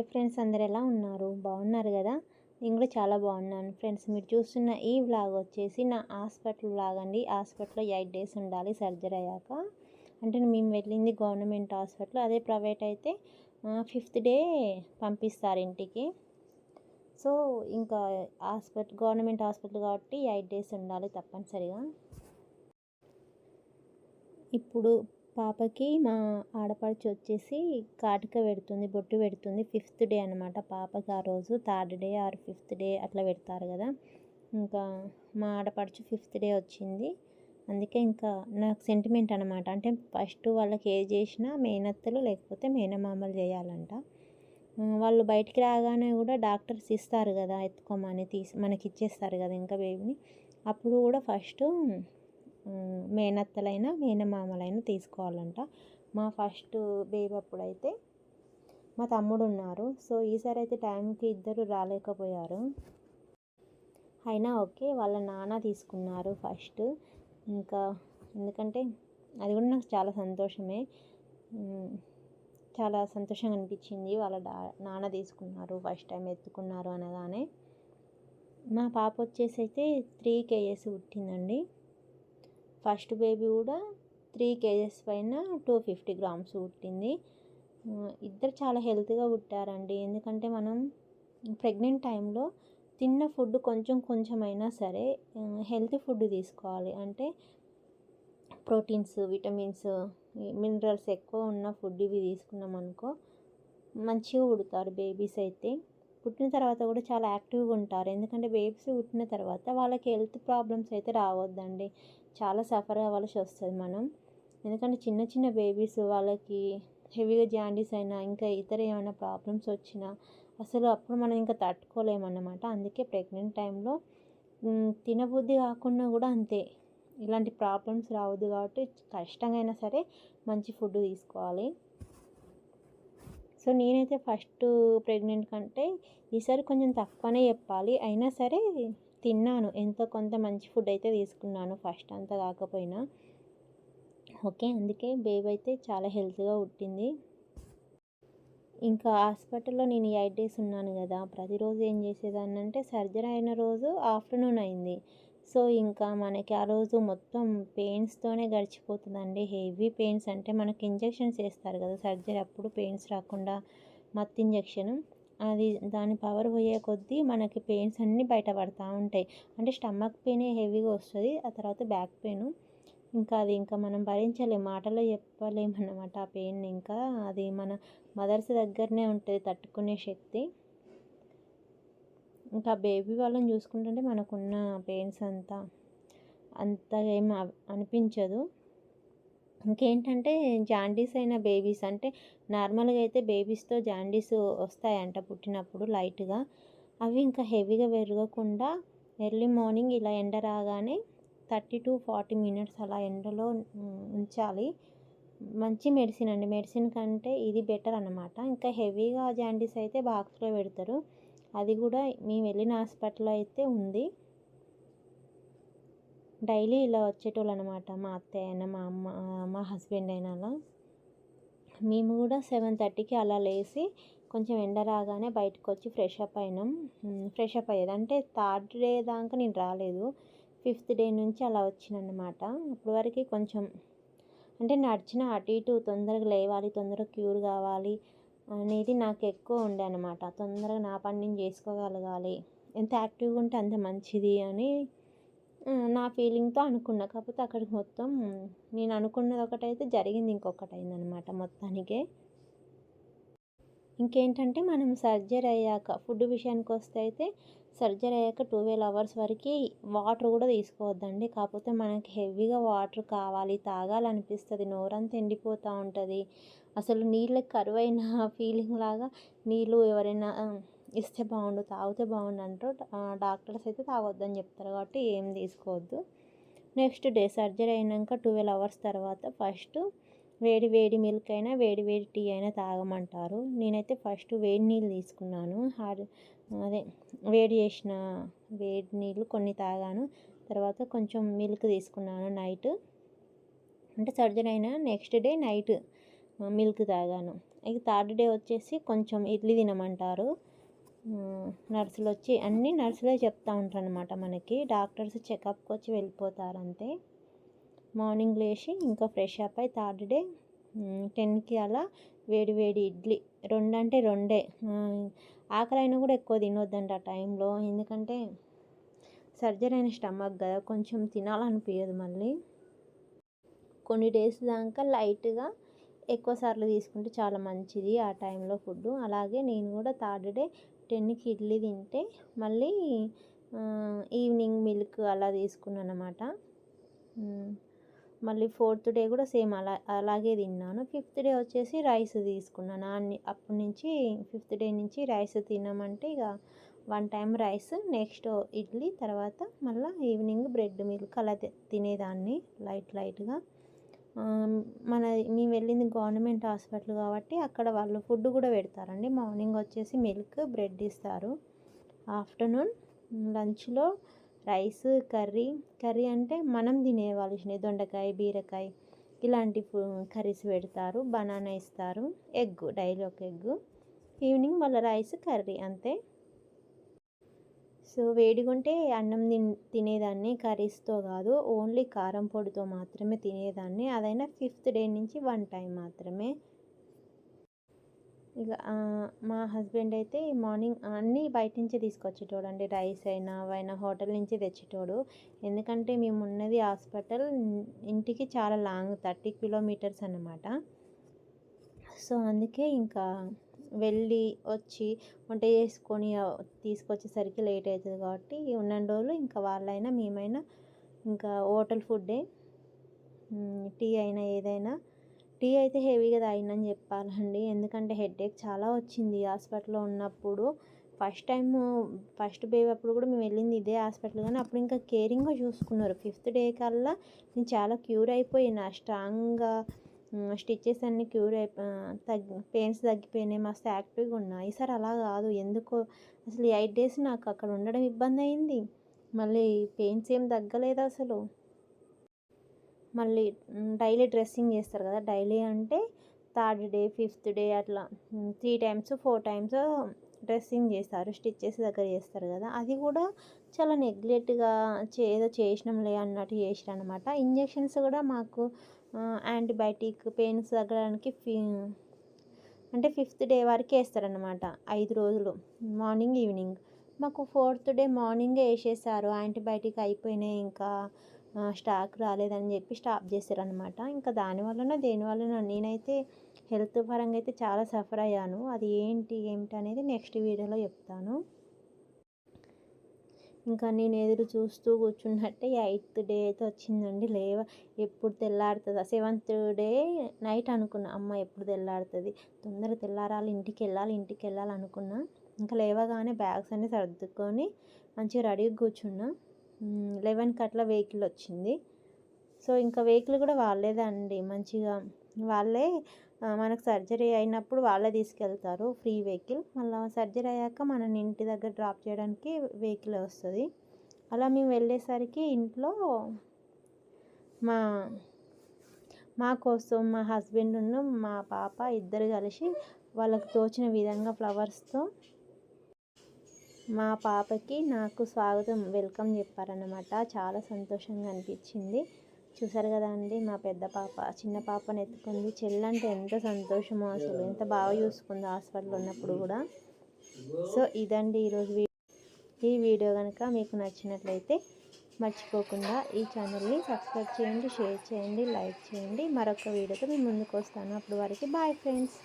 Hi friends అందరు ఎలా ఉన్నారు? బాగున్నారు కదా? నేను కూడా చాలా బాగున్నాను ఫ్రెండ్స్. మీరు చూస్తున్న ఈ వ్లాగ్ వచ్చేసి నా హాస్పిటల్ వ్లాగ్ అండి. హాస్పిటల్లో ఎయిట్ డేస్ ఉండాలి సర్జరీ అయ్యాక. అంటే మేము వెళ్ళింది గవర్నమెంట్ హాస్పిటల్. అదే ప్రైవేట్ అయితే ఫిఫ్త్ డే పంపిస్తారు ఇంటికి. సో ఇంకా హాస్పిటల్ గవర్నమెంట్ హాస్పిటల్ కాబట్టి ఎయిట్ డేస్ ఉండాలి తప్పనిసరిగా. ఇప్పుడు పాపకి మా ఆడపడుచు వచ్చేసి కాటిక పెడుతుంది బొట్టు పెడుతుంది. ఫిఫ్త్ డే అనమాట పాపకి ఆ రోజు. Third day or fifth day అట్లా పెడతారు కదా. ఇంకా మా ఆడపడుచు ఫిఫ్త్ డే వచ్చింది. అందుకే ఇంకా నాకు సెంటిమెంట్ అనమాట అంటే ఫస్ట్ వాళ్ళకి ఏ చేసినా మేనత్తలు లేకపోతే మేనమామలు చేయాలంట. వాళ్ళు బయటికి రాగానే కూడా డాక్టర్స్ ఇస్తారు కదా ఎత్తుకోమని తీసి మనకి ఇచ్చేస్తారు కదా ఇంకా బేబీని అప్పుడు కూడా ఫస్ట్ మేనత్తలైన మేనమామలైన తీసుకోవాలంట. మా ఫస్ట్ బేబీ అప్పుడైతే మా తమ్ముడు ఉన్నారు సో ఈసారి అయితే టైంకి ఇద్దరు రాలేకపోయారు. అయినా ఓకే వాళ్ళ నాన్న తీసుకున్నారు ఫస్ట్. ఇంకా ఎందుకంటే అది కూడా నాకు చాలా సంతోషమే. చాలా సంతోషంగా అనిపించింది వాళ్ళ డా నాన్న తీసుకున్నారు ఫస్ట్ టైం ఎత్తుకున్నారు అనగానే మా పాప వచ్చేసి అయితే త్రీ కేజెస్ పుట్టిందండి. ఫస్ట్ బేబీ కూడా త్రీ కేజెస్ పైన టూ ఫిఫ్టీ గ్రామ్స్ పుట్టింది. ఇద్దరు చాలా హెల్తీగా పుట్టారండి. ఎందుకంటే మనం ప్రెగ్నెంట్ టైంలో తిన్న ఫుడ్ కొంచెం కొంచెం అయినా సరే హెల్తీ ఫుడ్ తీసుకోవాలి. అంటే ప్రోటీన్స్ విటమిన్స్ మినరల్స్ ఎక్కువ ఉన్న ఫుడ్ ఇవి తీసుకున్నాం అనుకో మంచిగా పుడతారు బేబీస్ అయితే. పుట్టిన తర్వాత కూడా చాలా యాక్టివ్గా ఉంటారు. ఎందుకంటే బేబీస్ పుట్టిన తర్వాత వాళ్ళకి హెల్త్ ప్రాబ్లమ్స్ అయితే రావద్దండి. చాలా సఫర్ అవ్వాల్సి వస్తుంది మనం. ఎందుకంటే చిన్న చిన్న బేబీస్ వాళ్ళకి హెవీగా జాండీస్ అయినా ఇంకా ఇతర ఏమైనా ప్రాబ్లమ్స్ వచ్చినా అసలు అప్పుడు మనం ఇంకా తట్టుకోలేమన్నమాట. అందుకే ప్రెగ్నెంట్ టైంలో తినబుద్ధి కాకుండా కూడా అంతే. ఇలాంటి ప్రాబ్లమ్స్ రావద్దు కాబట్టి కష్టంగా అయినా సరే మంచి ఫుడ్ తీసుకోవాలి. సో నేనైతే ఫస్ట్ ప్రెగ్నెంట్ కంటే ఈసారి కొంచెం తక్కువనే చెప్పాలి. అయినా సరే తిన్నాను. ఎంతో కొంత మంచి ఫుడ్ అయితే తీసుకున్నాను. ఫస్ట్ అంతా కాకపోయినా. ఓకే? అందుకే బేబీ అయితే చాలా హెల్త్గా పుట్టింది. ఇంకా హాస్పిటల్లో నేను ఎయిట్ డేస్ ఉన్నాను కదా. ప్రతిరోజు ఏం చేసేదాన్ని అంటే సర్జరీ అయిన రోజు ఆఫ్టర్నూన్ అయింది. సో ఇంకా మనకి ఆ రోజు మొత్తం పెయిన్స్తోనే గడిచిపోతుందండి. హెవీ పెయిన్స్ అంటే మనకి ఇంజెక్షన్స్ వేస్తారు కదా సర్జరీ అప్పుడు పెయిన్స్ రాకుండా మత్ ఇంజెక్షన్. అది దాని పవర్ పోయే కొద్దీ మనకి పెయిన్స్ అన్నీ బయటపడతా ఉంటాయి. అంటే స్టమక్ పెయిన్ హెవీగా వస్తుంది ఆ తర్వాత బ్యాక్ పెయిన్. ఇంకా అది ఇంకా మనం భరించలేము మాటలో చెప్పలేమన్నమాట ఆ పెయిన్ ఇంకా అది మన మదర్స్ దగ్గరనే ఉంటుంది తట్టుకునే శక్తి. ఇంకా బేబీ వాళ్ళని చూసుకుంటుంటే మనకున్న పెయిన్స్ అంతా అంత ఏం అనిపించదు. ఇంకేంటంటే జాండీస్ అయిన బేబీస్ అంటే నార్మల్గా అయితే బేబీస్తో జాండీస్ వస్తాయంట పుట్టినప్పుడు లైట్గా. అవి ఇంకా హెవీగా పెరగకుండా ఎర్లీ మార్నింగ్ ఇలా ఎండ రాగానే థర్టీ టు ఫార్టీ మినిట్స్ అలా ఎండలో ఉంచాలి. మంచి మెడిసిన్ అండి. మెడిసిన్ కంటే ఇది బెటర్ అనమాట ఇంకా హెవీగా జాండీస్ అయితే బాక్స్లో పెడతారు. అది కూడా మేము వెళ్ళిన హాస్పిటల్లో అయితే ఉంది. డైలీ ఇలా వచ్చేటోళ్ళు అనమాట మా అత్తయ్య అయినా మా అమ్మ మా హస్బెండ్ అయినా అలా మేము కూడా సెవెన్ థర్టీకి అలా లేచి కొంచెం ఎండ రాగానే బయటకు వచ్చి ఫ్రెష్ అప్ అయినాం. ఫ్రెష్ అప్ అయ్యేది. అంటే థర్డ్ డే దాకా నేను రాలేదు. ఫిఫ్త్ డే నుంచి అలా వచ్చినమాట అప్పటి వరకు కొంచెం అంటే నడిచిన అటు ఇటు తొందరగా లేవాలి తొందరగా క్యూర్ కావాలి అనేది నాకు ఎక్కువ ఉండే అనమాట. తొందరగా నా పని నేను చేసుకోగలగాలి. ఎంత యాక్టివ్గా ఉంటే అంత మంచిది అని నా ఫీలింగ్తో అనుకున్నా. కాకపోతే అక్కడికి మొత్తం నేను అనుకున్నది ఒకటైతే జరిగింది ఇంకొకటి అయిందనమాట మొత్తానికే. ఇంకేంటంటే మనం సర్జరీ అయ్యాక ఫుడ్ విషయానికి వస్తే అయితే సర్జరీ అయ్యాక ట్వెల్వ్ అవర్స్ వరకు వాటర్ కూడా తీసుకోవద్దండి. కాకపోతే మనకి హెవీగా వాటర్ కావాలి తాగాలనిపిస్తుంది నోరంతా ఎండిపోతూ ఉంటుంది. అసలు నీళ్ళకి కరువైన ఫీలింగ్ లాగా నీళ్ళు ఎవరైనా ఇస్తే బాగుండు తాగితే బాగుండు అంటారు డాక్టర్స్ అయితే తాగొద్దని చెప్తారు కాబట్టి ఏం తీసుకోవద్దు. నెక్స్ట్ డే సర్జరీ అయినాక ట్వెల్వ్ అవర్స్ తర్వాత ఫస్ట్ వేడి వేడి మిల్క్ అయినా వేడి వేడి టీ అయినా తాగమంటారు. నేనైతే ఫస్ట్ వేడి నీళ్ళు తీసుకున్నాను. హార్డ్ అదే వేడి చేసిన వేడి నీళ్ళు కొన్ని తాగాను. తర్వాత కొంచెం మిల్క్ తీసుకున్నాను నైట్. అంటే సర్జరీ అయినా నెక్స్ట్ డే నైట్ మిల్క్ తాగాను. ఇక థర్డ్ డే వచ్చేసి కొంచెం ఇడ్లీ తినమంటారు. నర్సులు వచ్చి అన్నీ నర్సులే చెప్తూ ఉంటారు అనమాట మనకి. డాక్టర్స్ చెకప్కి వచ్చి వెళ్ళిపోతారంతే. మార్నింగ్ లేచి ఇంకా ఫ్రెష్ అప్ అయి థర్డ్ డే టెన్కి అలా వేడి వేడి ఇడ్లీ. రెండు అంటే రెండే. ఆకలి అయినా కూడా ఎక్కువ తినొద్దంట ఆ టైంలో. ఎందుకంటే సర్జరీ అయిన స్టమక్ కదా కొంచెం తినాలనిపించదు మళ్ళీ. కొన్ని డేస్ దాకా లైట్గా ఎక్కువ సార్లు తీసుకుంటే చాలా మంచిది ఆ టైంలో ఫుడ్ అలాగే నేను కూడా థర్డ్ డే టెన్కి ఇడ్లీ తింటే మళ్ళీ ఈవినింగ్ మిల్క్ అలా తీసుకున్నాను అనమాట మళ్ళీ ఫోర్త్ డే కూడా సేమ్ అలా అలాగే తిన్నాను. ఫిఫ్త్ డే వచ్చేసి రైస్ తీసుకున్నాను. అన్ని అప్పటి నుంచి ఫిఫ్త్ డే నుంచి రైస్ తినమంటే ఇక one time rice next idli తర్వాత మళ్ళీ ఈవినింగ్ బ్రెడ్ మిల్క్ అలా తినేదాన్ని లైట్ లైట్గా. మన మేము వెళ్ళింది గవర్నమెంట్ హాస్పిటల్ కాబట్టి అక్కడ వాళ్ళు ఫుడ్ కూడా పెడతారండి. మార్నింగ్ వచ్చేసి మిల్క్ బ్రెడ్ ఇస్తారు. ఆఫ్టర్నూన్ లంచ్లో రైస్ కర్రీ. కర్రీ అంటే మనం తినేవాల్సిన దొండకాయ బీరకాయ ఇలాంటి కర్రీస్ పెడతారు. బనానా ఇస్తారు. ఎగ్ డైలీ ఒక ఎగ్ ఈవినింగ్ మళ్ళీ రైస్ కర్రీ అంతే. సో వేడిగుంటే అన్నం తిన్ తినేదాన్ని కర్రీస్తో కాదు ఓన్లీ కారం పొడితో మాత్రమే తినేదాన్ని. అదైనా ఫిఫ్త్ డే నుంచి వన్ టైం మాత్రమే. ఇక మా హస్బెండ్ అయితే మార్నింగ్ అన్నీ బయట నుంచే తీసుకొచ్చేటోడు అండి. రైస్ అయినా అవైనా హోటల్ నుంచి తెచ్చేటోడు. ఎందుకంటే మేము ఉన్నది హాస్పిటల్ ఇంటికి చాలా లాంగ్ థర్టీ కిలోమీటర్స్ అన్నమాట. సో అందుకే ఇంకా వెళ్ళి వచ్చి వంట చేసుకొని తీసుకొచ్చేసరికి లేట్ అవుతుంది కాబట్టి ఉన్న రోజులు ఇంకా వాళ్ళైనా మేమైనా ఇంకా హోటల్ ఫుడ్డే టీ అయినా ఏదైనా. టీ అయితే హెవీగా తాగిందని చెప్పాలండి. ఎందుకంటే హెడేక్ చాలా వచ్చింది హాస్పిటల్లో ఉన్నప్పుడు. ఫస్ట్ టైం ఫస్ట్ బేబీ అప్పుడు కూడా మేము వెళ్ళింది ఇదే హాస్పిటల్. కానీ అప్పుడు ఇంకా కేరింగ్గా చూసుకున్నారు. ఫిఫ్త్ డే కల్లా నేను చాలా క్యూర్ అయిపోయినా. స్ట్రాంగ్గా స్టిచ్చెస్ అన్నీ క్యూర్ అయి తగ్గి పెయిన్స్ తగ్గిపోయినాయి మస్తు యాక్టివ్గా ఉన్నా. ఈసారి అలా కాదు. ఎందుకో అసలు ఎయిట్ డేస్ నాకు అక్కడ ఉండడం ఇబ్బంది అయింది. మళ్ళీ పెయిన్స్ ఏం తగ్గలేదు అసలు. మళ్ళీ డైలీ డ్రెస్సింగ్ చేస్తారు కదా డైలీ అంటే థర్డ్ డే ఫిఫ్త్ డే అట్లా. Three times four times dressing చేస్తారు స్టిచ్చెస్ దగ్గర చేస్తారు కదా. అది కూడా చాలా నెగ్లెక్ట్గా ఏదో చేసినాంలే అన్నట్టు చేసిరు అనమాట ఇంజెక్షన్స్ కూడా మాకు యాంటీబయాటిక్ పెయిన్స్ తగ్గడానికి ఫీ అంటే ఫిఫ్త్ డే వరకు వేస్తారనమాట ఐదు రోజులు మార్నింగ్ ఈవినింగ్. మాకు ఫోర్త్ డే మార్నింగే వేసేసారు యాంటీబయాటిక్ అయిపోయినాయి ఇంకా స్టాక్ రాలేదని చెప్పి స్టాప్ చేశారనమాట ఇంకా దానివలన దేనివల్లనో నేనైతే హెల్త్ పరంగా అయితే చాలా సఫర్ అయ్యాను. అది ఏంటి ఏమిటి అనేది నెక్స్ట్ వీడియోలో చెప్తాను. ఇంకా నేను ఎదురు చూస్తూ కూర్చున్నట్టే ఎయిత్ డే అయితే వచ్చిందండి లేవ. ఎప్పుడు తెల్లారుతుందా. సెవెంత్ డే నైట్ అనుకున్నా అమ్మ ఎప్పుడు తెల్లారుతుంది? తొందర తెల్లారాలి ఇంటికి వెళ్ళాలి ఇంటికి వెళ్ళాలి అనుకున్నా. ఇంకా లేవగానే బ్యాగ్స్ అన్నీ సర్దుకొని మంచిగా రెడీగా కూర్చున్నా. లెవెన్కి అట్లా వెహికల్ వచ్చింది. సో ఇంకా వెహికల్ కూడా వాళ్ళేదండి. మంచిగా వాళ్ళే మనకు సర్జరీ అయినప్పుడు వాళ్ళే తీసుకెళ్తారు ఫ్రీ వెహికల్. మళ్ళీ సర్జరీ అయ్యాక మనని ఇంటి దగ్గర డ్రాప్ చేయడానికి వెహికల్ వస్తుంది. అలా మేము వెళ్ళేసరికి ఇంట్లో మా మా కోసం మా హస్బెండ్ మా పాప ఇద్దరు కలిసి వాళ్ళకు తోచిన విధంగా ఫ్లవర్స్తో మా పాపకి నాకు స్వాగతం వెల్కమ్ చెప్పారనమాట చాలా సంతోషంగా అనిపించింది. చూసారు కదా అండి మా పెద్ద పాప చిన్న పాపను ఎత్తుకుంది. చెల్లంటే ఎంత సంతోషమో అసలు ఎంత బాగా చూసుకుంది హాస్పిటల్ ఉన్నప్పుడు కూడా. సో ఇదండి ఈరోజు ఈ వీడియో కనుక మీకు నచ్చినట్లయితే మర్చిపోకుండా ఈ ఛానల్ని సబ్స్క్రైబ్ చేయండి షేర్ చేయండి లైక్ చేయండి. మరొక వీడియోతో మేము ముందుకు వస్తాను. అప్పుడు వరకు బాయ్ ఫ్రెండ్స్.